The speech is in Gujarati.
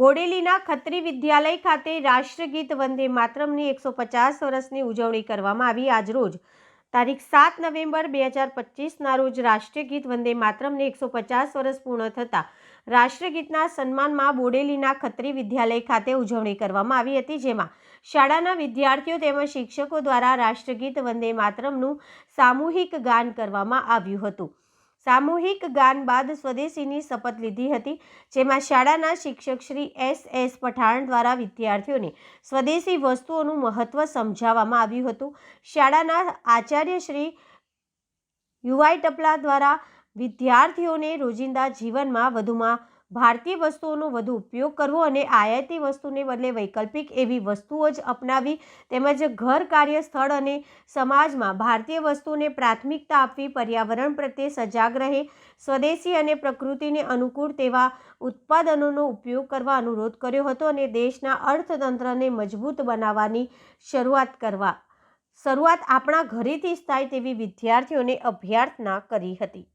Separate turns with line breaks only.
બોડેલીના ખત્રી વિદ્યાલય ખાતે રાષ્ટ્રગીત વંદે માતરમની એકસો પચાસ વર્ષની ઉજવણી કરવામાં આવી આજરોજ તારીખ સાત નવેમ્બર બે હજાર પચીસના રોજ રાષ્ટ્રીય વંદે માતરમને એકસો પચાસ વર્ષ પૂર્ણ થતાં રાષ્ટ્રગીતના સન્માનમાં બોડેલીના ખત્રી વિદ્યાલય ખાતે ઉજવણી કરવામાં આવી હતી, જેમાં શાળાના વિદ્યાર્થીઓ તેમજ શિક્ષકો દ્વારા રાષ્ટ્રગીત વંદે માતરમનું સામૂહિક ગાન કરવામાં આવ્યું હતું. સામૂહિક ગાન બાદ સ્વદેશીની શપથ લીધી હતી, જેમાં શાળાના શિક્ષક શ્રી એસ એસ પઠાણ દ્વારા વિદ્યાર્થીઓને સ્વદેશી વસ્તુઓનું મહત્ત્વ સમજાવવામાં આવ્યું હતું. શાળાના આચાર્ય શ્રી યુવાઈ ટપલા દ્વારા વિદ્યાર્થીઓને રોજિંદા જીવનમાં વધુમાં ભારતીય વસ્તુઓનો વધુ ઉપયોગ કરવો અને આયાતી વસ્તુને બદલે વૈકલ્પિક એવી વસ્તુઓ જ અપનાવી તેમજ ઘર કાર્યસ્થળ અને સમાજમાં ભારતીય વસ્તુઓને પ્રાથમિકતા આપવી, પર્યાવરણ પ્રત્યે સજાગ રહે, સ્વદેશી અને પ્રકૃતિને અનુકૂળ તેવા ઉત્પાદનોનો ઉપયોગ કરવા અનુરોધ કર્યો હતો અને દેશના અર્થતંત્રને મજબૂત બનાવવાની શરૂઆત કરવા, શરૂઆત આપણા ઘરેથી જ થાય તેવી વિદ્યાર્થીઓને અભ્યર્થના કરી હતી.